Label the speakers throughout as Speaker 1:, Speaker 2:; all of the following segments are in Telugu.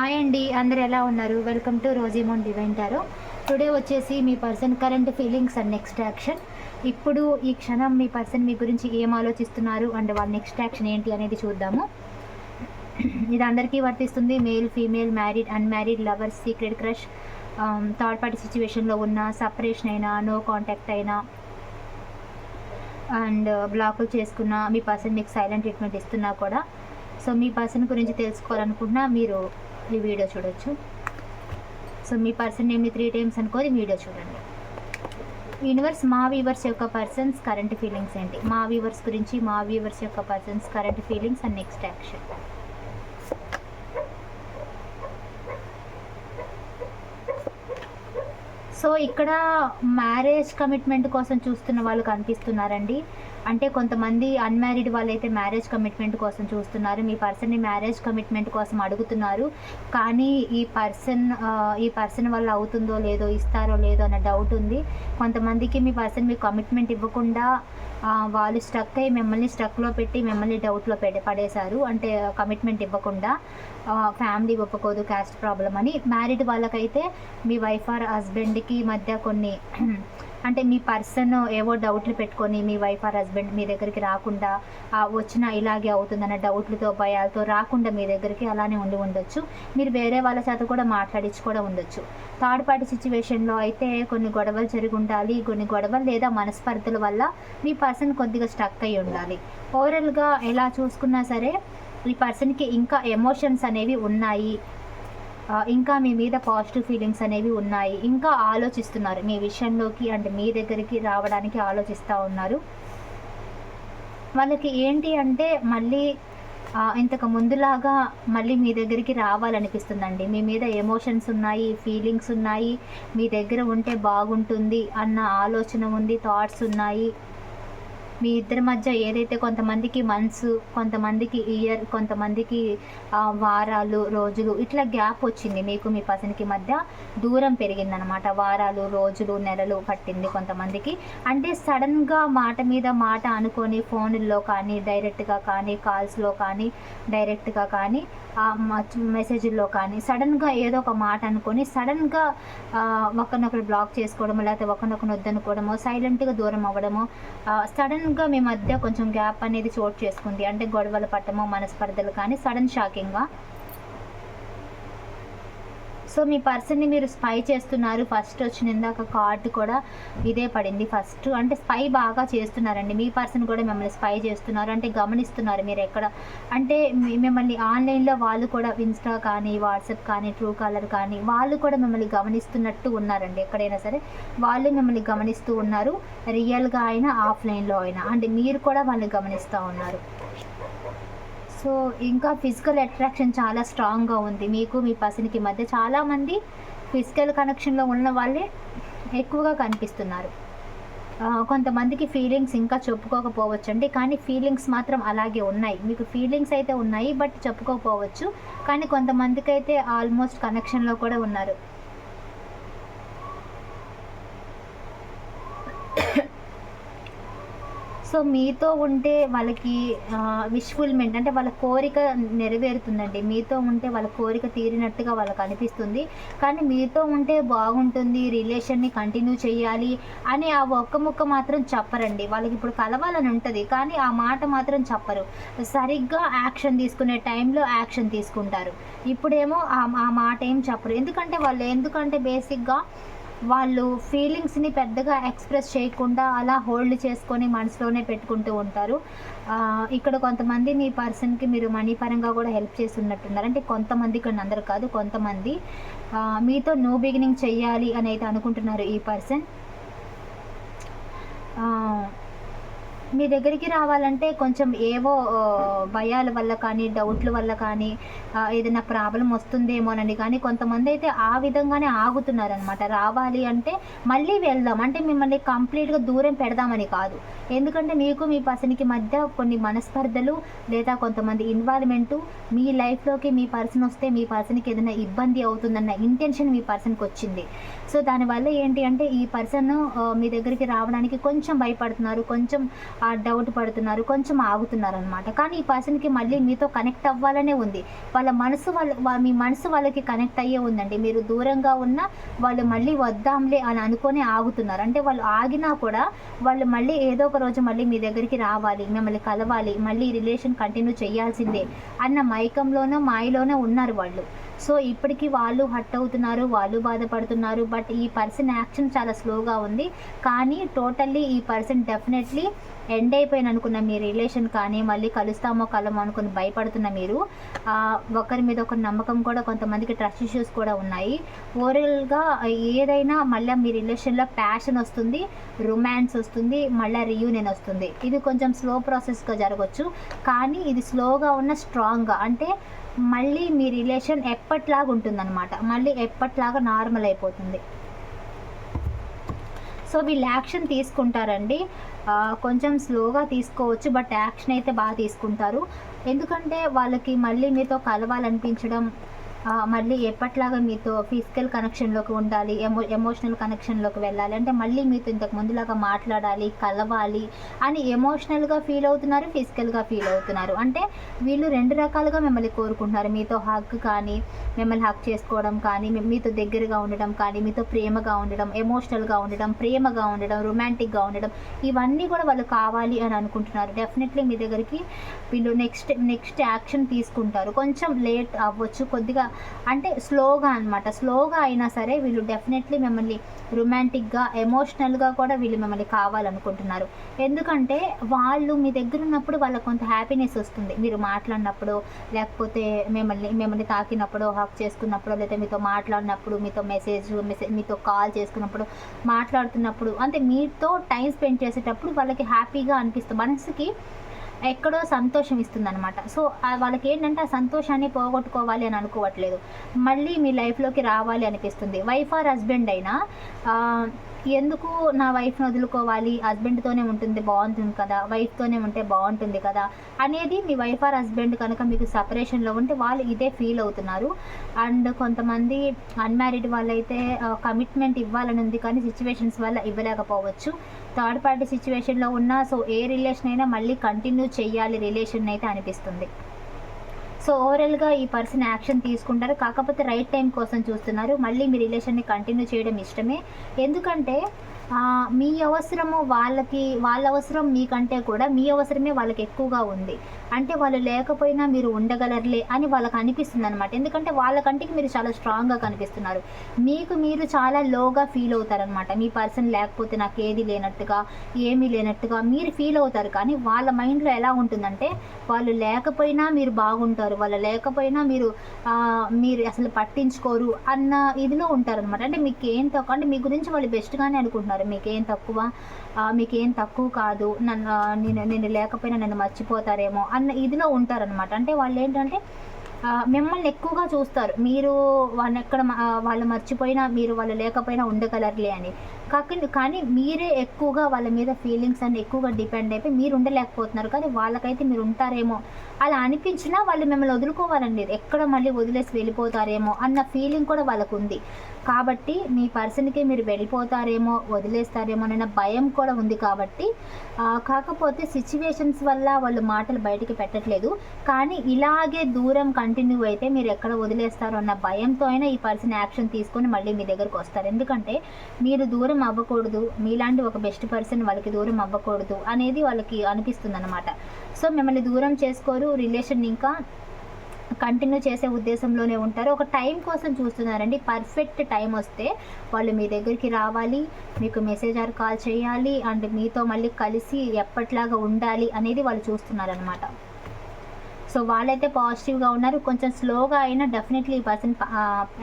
Speaker 1: హాయ్ అండి అందరు ఎలా ఉన్నారు? వెల్కమ్ టు రోజీమోన్ డివెంటారు టుడే వచ్చేసి మీ person current feelings and next action ఇప్పుడు ఈ క్షణం మీ పర్సన్ మీ గురించి ఏం ఆలోచిస్తున్నారు అండ్ వాళ్ళ నెక్స్ట్ యాక్షన్ ఏంటి అనేది చూద్దాము. ఇది అందరికీ వర్తిస్తుంది. Male female married unmarried lovers secret crush third party సిచ్యువేషన్లో ఉన్న సపరేషన్ అయినా నో కాంటాక్ట్ అయినా అండ్ బ్లాకులు uh, చేసుకున్న మీ పర్సన్ మీకు సైలెంట్ ట్రీట్మెంట్ ఇస్తున్నా కూడా. సో మీ పర్సన్ గురించి తెలుసుకోవాలనుకున్నా మీరు ఈ వీడియో చూడొచ్చు. సో మీ పర్సన్ నేమ్ని త్రీ టైమ్స్ అనుకోని వీడియో చూడండి. యూనివర్స్ మా వీవర్స్ యొక్క పర్సన్స్ కరెంట్ ఫీలింగ్స్ ఏంటి? మా వీవర్స్ గురించి మా వీవర్స్ యొక్క persons current feelings and next action so ఇక్కడ మ్యారేజ్ కమిట్మెంట్ కోసం చూస్తున్న వాళ్ళు కనిపిస్తున్నారండి. అంటే కొంతమంది అన్మ్యారీడ్ వాళ్ళైతే మ్యారేజ్ కమిట్మెంట్ కోసం చూస్తున్నారు. మీ పర్సన్ని మ్యారేజ్ కమిట్మెంట్ కోసం అడుగుతున్నారు. కానీ ఈ పర్సన్ ఈ పర్సన్ వల్ల అవుతుందో లేదో ఇస్తారో లేదో అన్న డౌట్ ఉంది. కొంతమందికి మీ పర్సన్ మీకు కమిట్మెంట్ ఇవ్వకుండా వాళ్ళు స్ట్రక్ అయ్యి మిమ్మల్ని స్ట్రక్లో పెట్టి మిమ్మల్ని డౌట్లో పెడ పడేశారు. అంటే కమిట్మెంట్ ఇవ్వకుండా ఫ్యామిలీ ఒప్పుకోదు క్యాస్ట్ ప్రాబ్లం అని. మ్యారీడ్ వాళ్ళకైతే మీ వైఫ్ ఆర్ హస్బెండ్కి మధ్య కొన్ని అంటే మీ పర్సన్ ఏవో డౌట్లు పెట్టుకొని మీ వైఫ్ ఆర్ హస్బెండ్ మీ దగ్గరికి రాకుండా వచ్చిన వచ్చినా ఇలాగే అవుతుందన్న డౌట్లతో భయాలతో రాకుండా మీ దగ్గరికి అలానే ఉండి ఉండొచ్చు. మీరు వేరే వాళ్ళ చేత కూడా మాట్లాడించి కూడా ఉండొచ్చు. థర్డ్ పార్టీ సిచ్యువేషన్లో అయితే కొన్ని గొడవలు జరిగి ఉండాలి. కొన్ని గొడవలు లేదా మనస్పర్ధల వల్ల మీ పర్సన్ కొద్దిగా స్టక్ అయి ఉండాలి. ఓవరాల్గా ఎలా చూసుకున్నా సరే ఈ పర్సన్కి ఇంకా ఎమోషన్స్ అనేవి ఉన్నాయి. ఇంకా మీ మీద పాజిటివ్ ఫీలింగ్స్ అనేవి ఉన్నాయి. ఇంకా ఆలోచిస్తున్నారు. మీ విషయంలోకి అండ్ మీ దగ్గరికి రావడానికి ఆలోచిస్తూ ఉన్నారు. వాళ్ళకి ఏంటి అంటే మళ్ళీ ఇంతకు ముందులాగా మళ్ళీ మీ దగ్గరికి రావాలనిపిస్తుందండి. మీ మీద ఎమోషన్స్ ఉన్నాయి ఫీలింగ్స్ ఉన్నాయి మీ దగ్గర ఉంటే బాగుంటుంది అన్న ఆలోచన ఉంది థాట్స్ ఉన్నాయి. మీ ఇద్దరి మధ్య ఏదైతే కొంతమందికి మంత్స్ కొంతమందికి ఇయర్ కొంతమందికి వారాలు రోజులు ఇట్లా గ్యాప్ వచ్చింది మీకు మీ పర్సన్కి మధ్య దూరం పెరిగిందనమాట వారాలు రోజులు నెలలు పట్టింది కొంతమందికి. అంటే సడన్గా మాట మీద మాట అనుకొని ఫోన్లో కానీ డైరెక్ట్గా కానీ కాల్స్లో కానీ డైరెక్ట్గా కానీ మెసేజ్లో కానీ సడన్గా ఏదో ఒక మాట అనుకొని సడన్గా ఒకరినొకరు బ్లాక్ చేసుకోవడమో లేకపోతే ఒకరినొకరు వద్దనుకోవడమో సైలెంట్గా దూరం అవ్వడమో సడన్గా మీ మధ్య కొంచెం గ్యాప్ అనేది చోటు చేసుకుంది. అంటే గొడవలు పట్టమో మనస్పర్ధలు కానీ సడన్ షాకింగ్గా సో మీ పర్సన్ని మీరు స్పై చేస్తున్నారు. ఫస్ట్ వచ్చిన ఇందాక కార్డు కూడా ఇదే పడింది. ఫస్ట్ అంటే స్పై బాగా చేస్తున్నారండి. మీ పర్సన్ కూడా మిమ్మల్ని స్పై చేస్తున్నారు. అంటే గమనిస్తున్నారు మీరు ఎక్కడ. అంటే మిమ్మల్ని ఆన్లైన్లో వాళ్ళు కూడా ఇన్స్టా కానీ వాట్సాప్ కానీ ట్రూ కాలర్ కానీ వాళ్ళు కూడా మిమ్మల్ని గమనిస్తున్నట్టు ఉన్నారండి. ఎక్కడైనా సరే వాళ్ళు మిమ్మల్ని గమనిస్తూ ఉన్నారు. రియల్గా అయినా ఆఫ్లైన్లో అయినా. అంటే మీరు కూడా వాళ్ళని గమనిస్తూ ఉన్నారు. సో ఇంకా ఫిజికల్ అట్రాక్షన్ చాలా స్ట్రాంగ్గా ఉంది. మీకు మీ పర్సన్కి మధ్య చాలామంది ఫిజికల్ కనెక్షన్లో ఉన్న వాళ్ళే ఎక్కువగా కనిపిస్తున్నారు. కొంతమందికి ఫీలింగ్స్ ఇంకా చెప్పుకోకపోవచ్చు అండి కానీ ఫీలింగ్స్ మాత్రం అలాగే ఉన్నాయి. మీకు ఫీలింగ్స్ అయితే ఉన్నాయి బట్ చెప్పుకోకపోవచ్చు. కానీ కొంతమందికి అయితే ఆల్మోస్ట్ కనెక్షన్లో కూడా ఉన్నారు. సో మీతో ఉంటే వాళ్ళకి విష్ఫుల్మెంట్ అంటే వాళ్ళ కోరిక నెరవేరుతుందండి. మీతో ఉంటే వాళ్ళ కోరిక తీరినట్టుగా వాళ్ళకి అనిపిస్తుంది. కానీ మీతో ఉంటే బాగుంటుంది రిలేషన్ని కంటిన్యూ చేయాలి అని ఆ ఒక్క ముక్క మాత్రం చెప్పరండి. వాళ్ళకి ఇప్పుడు కలవాలని ఉంటుంది కానీ ఆ మాట మాత్రం చెప్పరు. సరిగ్గా యాక్షన్ తీసుకునే టైంలో యాక్షన్ తీసుకుంటారు. ఇప్పుడేమో ఆ ఆ మాట ఏం చెప్పరు. ఎందుకంటే వాళ్ళు ఎందుకంటే బేసిక్గా వాళ్ళు ఫీలింగ్స్ని పెద్దగా ఎక్స్ప్రెస్ చేయకుండా అలా హోల్డ్ చేసుకొని మనసులోనే పెట్టుకుంటూ ఉంటారు. ఇక్కడ కొంతమంది మీ పర్సన్కి మీరు మనీ పరంగా కూడా హెల్ప్ చేస్తున్నట్టున్నారు. అంటే కొంతమంది ఇక్కడ అందరు కాదు కొంతమంది మీతో నో బిగినింగ్ చేయాలి అని అయితే అనుకుంటున్నారు ఈ పర్సన్ మీ దగ్గరికి రావాలంటే కొంచెం ఏవో భయాల వల్ల కానీ డౌట్ల వల్ల కానీ ఏదైనా ప్రాబ్లం వస్తుందేమోనని కానీ కొంతమంది అయితే ఆ విధంగానే ఆగుతున్నారనమాట రావాలి అంటే మళ్ళీ వెళ్దాం. అంటే మిమ్మల్ని కంప్లీట్గా దూరం పెడదామని కాదు. ఎందుకంటే మీకు మీ పర్సన్కి మధ్య కొన్ని మనస్పర్ధలు లేదా కొంతమంది ఇన్వాల్వ్మెంటు మీ లైఫ్లోకి మీ పర్సన్ వస్తే మీ పర్సన్కి ఏదైనా ఇబ్బంది అవుతుందన్న ఇంటెన్షన్ మీ పర్సన్కి వచ్చింది. సో దానివల్ల ఏంటి అంటే ఈ పర్సన్ మీ దగ్గరికి రావడానికి కొంచెం భయపడుతున్నారు కొంచెం ఆ డౌట్ పడుతున్నారు కొంచెం ఆగుతున్నారు అనమాట కానీ ఈ పర్సన్కి మళ్ళీ మీతో కనెక్ట్ అవ్వాలనే ఉంది. వాళ్ళ మనసు వాళ్ళ మీ మనసు వాళ్ళకి కనెక్ట్ అయ్యే ఉందండి. మీరు దూరంగా ఉన్నా వాళ్ళు మళ్ళీ వద్దాంలే అని అనుకొని ఆగుతున్నారు. అంటే వాళ్ళు ఆగినా కూడా వాళ్ళు మళ్ళీ ఏదో ఒక రోజు మళ్ళీ మీ దగ్గరికి రావాలి మిమ్మల్ని కలవాలి మళ్ళీ రిలేషన్ కంటిన్యూ చేయాల్సిందే అన్న మైకంలోనో మాయలోనో ఉన్నారు వాళ్ళు. సో ఇప్పటికీ వాళ్ళు హట్ అవుతున్నారు వాళ్ళు బాధపడుతున్నారు బట్ ఈ పర్సన్ యాక్షన్ చాలా స్లోగా ఉంది. కానీ టోటల్లీ ఈ పర్సన్ డెఫినెట్లీ ఎండ్ అయిపోయిన అనుకున్న మీ రిలేషన్ కానీ మళ్ళీ కలుస్తామో కలమో అనుకుని భయపడుతున్న మీరు. ఒకరి మీద ఒకరి నమ్మకం కూడా కొంతమందికి ట్రస్ట్ ఇష్యూస్ కూడా ఉన్నాయి. ఓవరాల్గా ఏదైనా మళ్ళీ మీ రిలేషన్లో ప్యాషన్ వస్తుంది రొమాన్స్ వస్తుంది మళ్ళీ రియూనియన్ వస్తుంది. ఇది కొంచెం స్లో ప్రాసెస్గా జరగవచ్చు కానీ ఇది స్లోగా ఉన్న స్ట్రాంగ్గా అంటే మళ్ళీ మీ రిలేషన్ ఎప్పట్లాగా ఉంటుందన్నమాట. మళ్ళీ ఎప్పట్లాగా నార్మల్ అయిపోతుంది. సో వీళ్ళు యాక్షన్ తీసుకుంటారండి. కొంచెం స్లోగా తీసుకోవచ్చు బట్ యాక్షన్ అయితే బాగా తీసుకుంటారు. ఎందుకంటే వాళ్ళకి మళ్ళీ మీతో కలవాలనిపించడం మళ్ళీ ఎప్పట్లాగా మీతో ఫిజికల్ కనెక్షన్లోకి ఉండాలి ఎమో ఎమోషనల్ కనెక్షన్లోకి వెళ్ళాలి. అంటే మళ్ళీ మీతో ఇంతకు ముందులాగా మాట్లాడాలి కలవాలి అని ఎమోషనల్గా ఫీల్ అవుతున్నారు ఫిజికల్గా ఫీల్ అవుతున్నారు. అంటే వీళ్ళు రెండు రకాలుగా మిమ్మల్ని కోరుకుంటున్నారు. మీతో హక్ కానీ మిమ్మల్ని హక్ చేసుకోవడం కానీ మీతో దగ్గరగా ఉండడం కానీ మీతో ప్రేమగా ఉండడం ఎమోషనల్గా ఉండడం ప్రేమగా ఉండడం రొమాంటిక్గా ఉండడం ఇవన్నీ కూడా వాళ్ళు కావాలి అని అనుకుంటున్నారు. డెఫినెట్లీ మీ దగ్గరికి వీళ్ళు నెక్స్ట్ నెక్స్ట్ యాక్షన్ తీసుకుంటారు. కొంచెం లేట్ అవ్వచ్చు. కొద్దిగా అంటే స్లోగా అన్నమాట. స్లోగా అయినా సరే వీళ్ళు డెఫినెట్లీ మిమ్మల్ని రొమాంటిక్గా ఎమోషనల్గా కూడా వీళ్ళు మిమ్మల్ని కావాలనుకుంటున్నారు. ఎందుకంటే వాళ్ళు మీ దగ్గర ఉన్నప్పుడు వాళ్ళకి కొంత హ్యాపీనెస్ వస్తుంది. మీరు మాట్లాడినప్పుడు లేకపోతే మిమ్మల్ని మిమ్మల్ని తాకినప్పుడు హక్ చేసుకున్నప్పుడు లేదా మీతో మాట్లాడినప్పుడు మీతో మెసేజ్ మెసేజ్ మీతో కాల్ చేసుకున్నప్పుడు మాట్లాడుతున్నప్పుడు అంటే మీతో టైం స్పెండ్ చేసేటప్పుడు వాళ్ళకి హ్యాపీగా అనిపిస్తుంది. మనసుకి ఎక్కడో సంతోషం ఇస్తుంది అనమాట సో వాళ్ళకి ఏంటంటే ఆ సంతోషాన్ని పోగొట్టుకోవాలి అని అనుకోవట్లేదు. మళ్ళీ మీ లైఫ్లోకి రావాలి అనిపిస్తుంది. వైఫ్ ఆర్ హస్బెండ్ అయినా ఎందుకు నా వైఫ్ని వదులుకోవాలి? హస్బెండ్తోనే ఉంటుంది బాగుంటుంది కదా. వైఫ్తోనే ఉంటే బాగుంటుంది కదా అనేది మీ వైఫ్ ఆర్ హస్బెండ్ కనుక మీకు సపరేషన్లో ఉంటే వాళ్ళు ఇదే ఫీల్ అవుతున్నారు. అండ్ కొంతమంది అన్మ్యారీడ్ వాళ్ళైతే కమిట్మెంట్ ఇవ్వాలని ఉంది కానీ సిచ్యువేషన్స్ వల్ల ఇవ్వలేకపోవచ్చు. థర్డ్ పార్టీ సిచ్యువేషన్లో ఉన్నా సో ఏ రిలేషన్ అయినా మళ్ళీ కంటిన్యూ చేయాలి రిలేషన్ అయితే అనిపిస్తుంది. సో ఓవరాల్గా ఈ పర్సన్ యాక్షన్ తీసుకుంటారు. కాకపోతే రైట్ టైం కోసం చూస్తున్నారు. మళ్ళీ మీ రిలేషన్ని కంటిన్యూ చేయడం ఇష్టమే. ఎందుకంటే మీ అవసరము వాళ్ళకి వాళ్ళ అవసరం మీకంటే కూడా మీ అవసరమే వాళ్ళకి ఎక్కువగా ఉంది. అంటే వాళ్ళు లేకపోయినా మీరు ఉండగలరులే అని వాళ్ళకి అనిపిస్తుంది అనమాట ఎందుకంటే వాళ్ళ కంటికి మీరు చాలా స్ట్రాంగ్గా కనిపిస్తున్నారు. మీకు మీరు చాలా లోగా ఫీల్ అవుతారనమాట మీ పర్సన్ లేకపోతే నాకు ఏది లేనట్టుగా ఏమీ లేనట్టుగా మీరు ఫీల్ అవుతారు. కానీ వాళ్ళ మైండ్లో ఎలా ఉంటుందంటే వాళ్ళు లేకపోయినా మీరు బాగుంటారు. వాళ్ళు లేకపోయినా మీరు మీరు అసలు పట్టించుకోరు అన్న ఇదిలో ఉంటారనమాట అంటే మీకు ఏం తక్కువ అంటే మీ గురించి వాళ్ళు బెస్ట్గానే అనుకుంటున్నారు. మీకేం తక్కువ మీకేం తక్కువ కాదు నన్ను నేను నేను లేకపోయినా నన్ను మర్చిపోతారేమో అన్న ఇదిలో ఉంటారనమాట అంటే వాళ్ళు ఏంటంటే మిమ్మల్ని ఎక్కువగా చూస్తారు. మీరు వాళ్ళని ఎక్కడ వాళ్ళు మర్చిపోయినా మీరు వాళ్ళు లేకపోయినా ఉండగలరులే అని. కాకుండా కానీ మీరే ఎక్కువగా వాళ్ళ మీద ఫీలింగ్స్ అన్ని ఎక్కువగా డిపెండ్ అయిపోయి మీరు ఉండలేకపోతున్నారు కానీ వాళ్ళకైతే మీరు ఉంటారేమో అలా అనిపించినా వాళ్ళు మిమ్మల్ని వదులుకోవాలండి. ఎక్కడ మళ్ళీ వదిలేసి వెళ్ళిపోతారేమో అన్న ఫీలింగ్ కూడా వాళ్ళకు ఉంది కాబట్టి మీ పర్సన్కి మీరు వెళ్ళిపోతారేమో వదిలేస్తారేమో అన్న భయం కూడా ఉంది కాబట్టి కాకపోతే సిచ్యువేషన్స్ వల్ల వాళ్ళు మాటలు బయటికి పెట్టట్లేదు. కానీ ఇలాగే దూరం కంటిన్యూ అయితే మీరు ఎక్కడ వదిలేస్తారో అన్న భయంతో అయినా ఈ పర్సన్ యాక్షన్ తీసుకొని మళ్ళీ మీ దగ్గరకు వస్తారు. ఎందుకంటే మీరు దూరం అవ్వకూడదు. మీలాంటి ఒక బెస్ట్ పర్సన్ వాళ్ళకి దూరం అవ్వకూడదు అనేది వాళ్ళకి అనిపిస్తుంది అనమాట సో మిమ్మల్ని దూరం చేసుకోరు రిలేషన్ ఇంకా కంటిన్యూ చేసే ఉద్దేశంలోనే ఉంటారు. ఒక టైం కోసం చూస్తున్నారండి. పర్ఫెక్ట్ టైం వస్తే వాళ్ళు మీ దగ్గరికి రావాలి మీకు మెసేజ్ ఆర్ కాల్ చేయాలి అండ్ మీతో మళ్ళీ కలిసి ఎప్పట్లాగా ఉండాలి అనేది వాళ్ళు చూస్తున్నారనమాట సో వాళ్ళైతే పాజిటివ్గా ఉన్నారు. కొంచెం స్లోగా అయినా డెఫినెట్లీ ఈ పర్సన్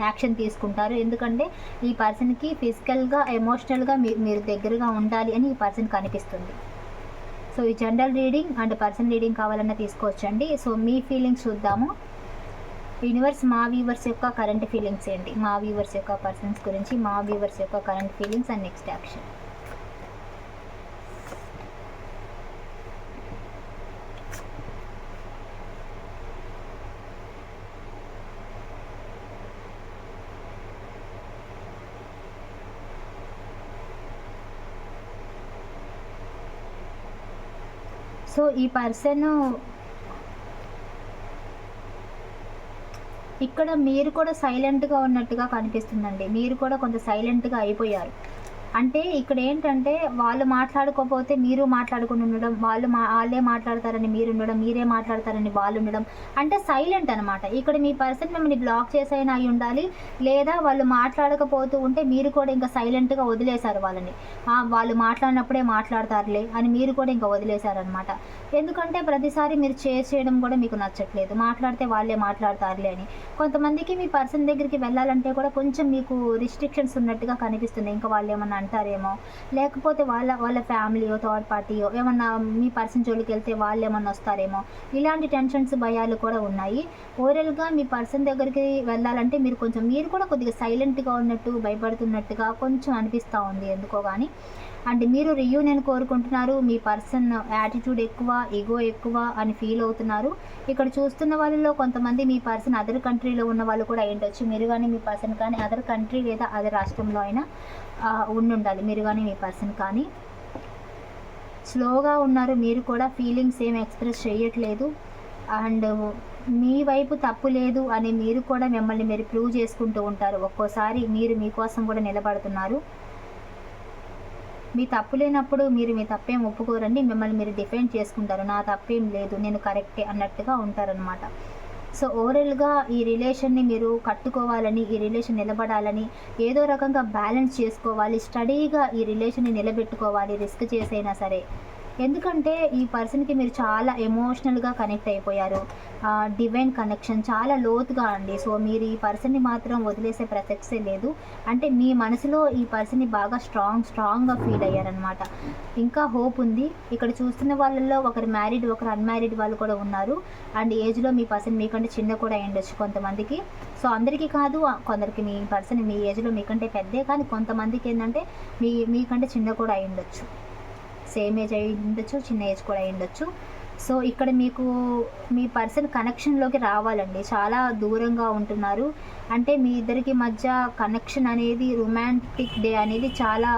Speaker 1: యాక్షన్ తీసుకుంటారు. ఎందుకంటే ఈ పర్సన్కి ఫిజికల్గా ఎమోషనల్గా మీ మీరు దగ్గరగా ఉండాలి అని ఈ పర్సన్ కనిపిస్తుంది. సో ఈ general reading and person reading కావాలన్నా తీసుకోవచ్చండి. సో మీ ఫీలింగ్స్ చూద్దాము. యూనివర్స్ మా వ్యూవర్స్ యొక్క కరెంట్ ఫీలింగ్స్ ఏంటి? మా వ్యూవర్స్ యొక్క పర్సన్స్ గురించి మా వ్యూవర్స్ యొక్క current feelings and next action so ఈ పర్సన్ ఇక్కడ మీరు కూడా సైలెంట్గా ఉన్నట్టుగా కనిపిస్తుందండి. మీరు కూడా కొంత సైలెంట్గా అయిపోయారు. అంటే ఇక్కడ ఏంటంటే వాళ్ళు మాట్లాడుకోకపోతే మీరు మాట్లాడుకుని ఉండడం వాళ్ళు మా వాళ్ళే మాట్లాడతారని మీరు ఉండడం మీరే మాట్లాడతారని వాళ్ళు ఉండడం అంటే సైలెంట్ అనమాట ఇక్కడ మీ పర్సన్ మిమ్మల్ని బ్లాక్ చేసైనా అయి ఉండాలి లేదా వాళ్ళు మాట్లాడకపోతూ ఉంటే మీరు కూడా ఇంకా సైలెంట్గా వదిలేశారు వాళ్ళని. వాళ్ళు మాట్లాడినప్పుడే మాట్లాడతారులే అని మీరు కూడా ఇంకా వదిలేశారనమాట ఎందుకంటే ప్రతిసారి మీరు చేసి చేయడం కూడా మీకు నచ్చట్లేదు. మాట్లాడితే వాళ్ళే మాట్లాడతారులే అని. కొంతమందికి మీ పర్సన్ దగ్గరికి వెళ్ళాలంటే కూడా కొంచెం మీకు రిస్ట్రిక్షన్స్ ఉన్నట్టుగా కనిపిస్తుంది ఇంకా వాళ్ళు ఏమన్నా అంటారేమో? లేకపోతే వాళ్ళ వాళ్ళ ఫ్యామిలీయో థర్డ్ పార్టీయో ఏమన్నా మీ పర్సన్ జోలికి వెళ్తే వాళ్ళు ఏమన్నా వస్తారేమో? ఇలాంటి టెన్షన్స్ భయాలు కూడా ఉన్నాయి. ఓవరాల్గా మీ పర్సన్ దగ్గరికి వెళ్ళాలంటే మీరు కొంచెం మీరు కూడా కొద్దిగా సైలెంట్గా ఉన్నట్టు భయపడుతున్నట్టుగా కొంచెం అనిపిస్తూ ఉంది. ఎందుకో కానీ అండ్ మీరు రియూనియన్ కోరుకుంటున్నారు మీ పర్సన్ యాటిట్యూడ్ ఎక్కువ ఈగో ఎక్కువ అని ఫీల్ అవుతున్నారు. ఇక్కడ చూస్తున్న వాళ్ళలో కొంతమంది మీ పర్సన్ అదర్ కంట్రీలో ఉన్న వాళ్ళు కూడా అయ్యుండొచ్చు. మీరు కానీ మీ పర్సన్ కానీ అదర్ కంట్రీ లేదా అదర్ రాష్ట్రంలో అయినా ఉండుండాలి. ఉండి ఉండాలి మీరు కానీ మీ పర్సన్ కానీ. స్లోగా ఉన్నారు. మీరు కూడా ఫీలింగ్స్ ఏం ఎక్స్ప్రెస్ చేయట్లేదు. అండ్ మీ వైపు తప్పు లేదు అని మీరు కూడా మిమ్మల్ని మీరు ప్రూవ్ చేసుకుంటూ ఉంటారు. ఒక్కోసారి మీరు మీకోసం కూడా నిలబడుతున్నారు. మీ తప్పు లేనప్పుడు మీరు మీ తప్పేం ఒప్పుకోరండి. మిమ్మల్ని మీరు డిఫెండ్ చేసుకుంటారు. నా తప్పేం లేదు. నేను కరెక్టే అన్నట్టుగా ఉంటారనమాట సో ఓవరాల్గా ఈ రిలేషన్ని మీరు కట్టుకోవాలని ఈ రిలేషన్ నిలబడాలని ఏదో రకంగా బ్యాలెన్స్ చేసుకోవాలి. స్టడీగా ఈ రిలేషన్ని నిలబెట్టుకోవాలి. రిస్క్ చేసైనా సరే. ఎందుకంటే ఈ పర్సన్కి మీరు చాలా ఎమోషనల్గా కనెక్ట్ అయిపోయారు. డివైన్ కనెక్షన్ చాలా లోతుగా అండి. సో మీరు ఈ పర్సన్ని మాత్రం వదిలేసే ప్రసక్తే లేదు. అంటే మీ మనసులో ఈ పర్సన్ని బాగా స్ట్రాంగ్ స్ట్రాంగ్గా ఫీల్ అయ్యారనమాట ఇంకా హోప్ ఉంది. ఇక్కడ చూస్తున్న వాళ్ళల్లో ఒకరు మ్యారీడ్ ఒకరు అన్మ్యారీడ్ వాళ్ళు కూడా ఉన్నారు. అండ్ ఏజ్లో మీ పర్సన్ మీకంటే చిన్న కూడా అయ్యుండొచ్చు కొంతమందికి. సో అందరికీ కాదు కొందరికి మీ పర్సన్ మీ ఏజ్లో మీకంటే పెద్దే. కానీ కొంతమందికి ఏంటంటే మీ మీకంటే చిన్న కూడా అయ్యుండొచ్చు సేమ్ ఏజ్ అయి ఉండొచ్చు చిన్న ఏజ్ కూడా అయి ఉండొచ్చు. సో ఇక్కడ మీకు మీ పర్సన్ కనెక్షన్లోకి రావాలండి. చాలా దూరంగా ఉంటున్నారు. అంటే మీ ఇద్దరికి మధ్య కనెక్షన్ అనేది రొమాంటిక్ డే అనేది చాలా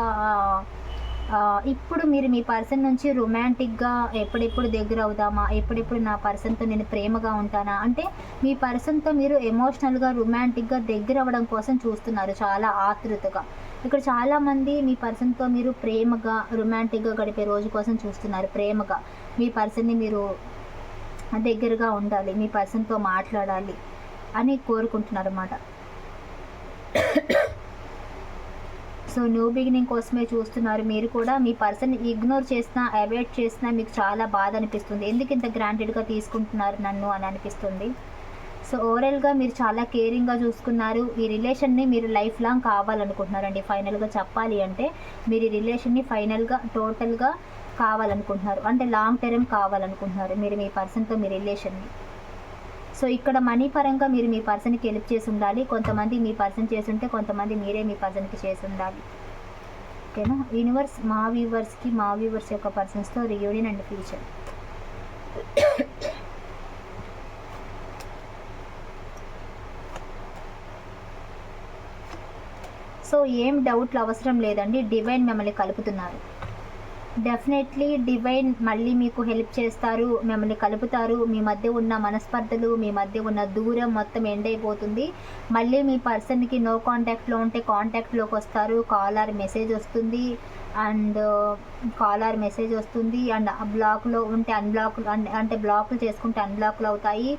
Speaker 1: ఇప్పుడు మీరు మీ పర్సన్ నుంచి రొమాంటిక్గా ఎప్పుడెప్పుడు దగ్గర అవుదామా? ఎప్పుడెప్పుడు నా పర్సన్తో నేను ప్రేమగా ఉంటానా? అంటే మీ పర్సన్తో మీరు ఎమోషనల్గా రొమాంటిక్గా దగ్గర అవ్వడం కోసం చూస్తున్నారు చాలా ఆతృతగా ఇక్కడ చాలామంది మీ పర్సన్తో మీరు ప్రేమగా రొమాంటిక్గా గడిపే రోజు కోసం చూస్తున్నారు. ప్రేమగా. మీ పర్సన్ని మీరు దగ్గరగా ఉండాలి. మీ పర్సన్తో మాట్లాడాలి అని కోరుకుంటున్నారు అన్నమాట సో న్యూ బిగినింగ్ కోసమే చూస్తున్నారు. మీరు కూడా మీ పర్సన్ ఇగ్నోర్ చేసినా అవాయిడ్ చేసినా మీకు చాలా బాధ అనిపిస్తుంది. ఎందుకు ఇంత గ్రాంటెడ్గా తీసుకుంటున్నారు నన్ను అని అనిపిస్తుంది? సో ఓవరాల్గా మీరు చాలా కేరింగ్గా చూసుకున్నారు. ఈ రిలేషన్ని మీరు లైఫ్ లాంగ్ కావాలనుకుంటున్నారండి. ఫైనల్గా చెప్పాలి అంటే మీరు ఈ రిలేషన్ని ఫైనల్గా టోటల్గా కావాలనుకుంటున్నారు. అంటే లాంగ్ టర్మ్ కావాలనుకుంటున్నారు. మీరు మీ పర్సన్తో మీ రిలేషన్ని సో ఇక్కడ మనీ పరంగా మీరు మీ పర్సన్కి హెల్ప్ చేసి ఉండాలి. కొంతమంది మీ పర్సన్ చేసి ఉంటే కొంతమంది మీరే మీ పర్సన్కి చేసి ఉండాలి. ఓకేనా యూనివర్స్ మా వ్యూవర్స్కి మా వ్యూవర్స్ యొక్క పర్సన్స్తో రియూనియన్ అండ్ ఫ్యూచర్ సో ఏం డౌట్లు అవసరం లేదండి. డివైన్ మిమ్మల్ని కలుపుతున్నారు. డెఫినెట్లీ డివైన్ మళ్ళీ మీకు హెల్ప్ చేస్తారు. మిమ్మల్ని కలుపుతారు. మీ మధ్య ఉన్న మనస్పర్ధలు మీ మధ్య ఉన్న దూరం మొత్తం ఎండ్ అయిపోతుంది. మళ్ళీ మీ పర్సన్కి నో కాంటాక్ట్లో ఉంటే కాంటాక్ట్లోకి వస్తారు. కాల్ ఆర్ మెసేజ్ వస్తుంది. అండ్ కాలర్ మెసేజ్ వస్తుంది అండ్ బ్లాక్లో ఉంటే అన్బ్లాక్ అంటే బ్లాక్లు చేసుకుంటే అన్బ్లాక్లు అవుతాయి.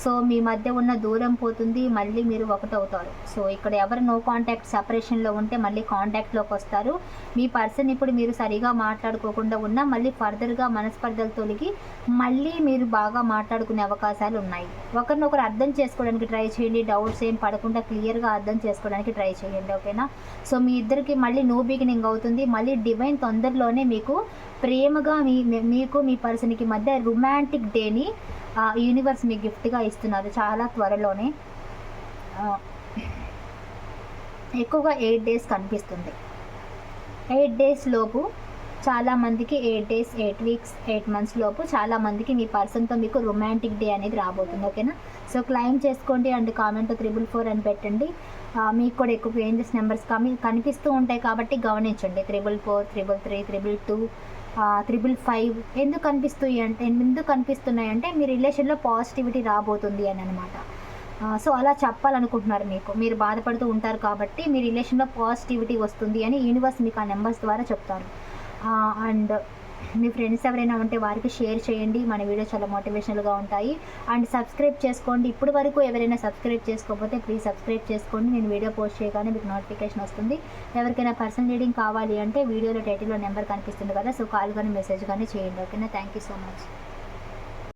Speaker 1: సో మీ మధ్య ఉన్న దూరం పోతుంది మళ్ళీ మీరు ఒకటవుతారు సో ఇక్కడ ఎవరు నో కాంటాక్ట్ సపరేషన్లో ఉంటే మళ్ళీ కాంటాక్ట్లోకి వస్తారు. మీ పర్సన్ ఇప్పుడు మీరు సరిగా మాట్లాడుకోకుండా ఉన్నా మళ్ళీ ఫర్దర్గా మనస్పర్ధలు తొలగి మళ్ళీ మీరు బాగా మాట్లాడుకునే అవకాశాలు ఉన్నాయి. ఒకరినొకరు అర్థం చేసుకోవడానికి ట్రై చేయండి. డౌట్స్ ఏం పడకుండా క్లియర్గా అర్థం చేసుకోవడానికి ట్రై చేయండి. ఓకేనా? సో మీ ఇద్దరికి మళ్ళీ నో బిగినింగ్ అవుతుంది. మళ్ళీ డివైన్ తొందరలోనే మీకు ప్రేమగా మీ మీకు మీ పర్సన్కి మధ్య రొమాంటిక్ డేని యూనివర్స్ మీకు గిఫ్ట్గా ఇస్తున్నారు చాలా త్వరలోనే. ఎక్కువగా ఎయిట్ డేస్ కనిపిస్తుంది. ఎయిట్ డేస్ లోపు చాలా మందికి eight days eight weeks eight months లోపు చాలామందికి మీ పర్సన్తో మీకు రొమాంటిక్ డే అనేది రాబోతుంది ఓకేనా? సో క్లైమ్ చేసుకోండి అండ్ కామెంట్ త్రిబుల్ ఫోర్ అని పెట్టండి. మీకు కూడా ఎక్కువ ఏంజెస్ నెంబర్స్ కమి కనిపిస్తూ ఉంటాయి కాబట్టి గమనించండి. Triple four triple three triple two triple five ఎందుకు కనిపిస్తూ అంటే ఎందుకు కనిపిస్తున్నాయి అంటే మీ రిలేషన్లో పాజిటివిటీ రాబోతుంది అని అనమాట సో అలా చెప్పాలనుకుంటున్నారు మీకు. మీరు బాధపడుతూ ఉంటారు కాబట్టి మీ రిలేషన్లో పాజిటివిటీ వస్తుంది అని యూనివర్స్ మీకు ఆ నెంబర్స్ ద్వారా చెప్తారు. అండ్ మీ ఫ్రెండ్స్ ఎవరైనా ఉంటే వారికి షేర్ చేయండి. మన వీడియో చాలా మోటివేషనల్గా ఉంటాయి. అండ్ సబ్స్క్రైబ్ చేసుకోండి. ఇప్పుడు వరకు ఎవరైనా సబ్స్క్రైబ్ చేసుకోకపోతే ప్లీజ్ సబ్స్క్రైబ్ చేసుకోండి. నేను వీడియో పోస్ట్ చేయగానే మీకు నోటిఫికేషన్ వస్తుంది. ఎవరికైనా పర్సనల్ రీడింగ్ కావాలి అంటే వీడియోలో టైటిల్లో నెంబర్ కనిపిస్తుంది కదా సో కాల్ కానీ మెసేజ్ కానీ చేయండి. ఓకేనా థ్యాంక్ యూ సో మచ్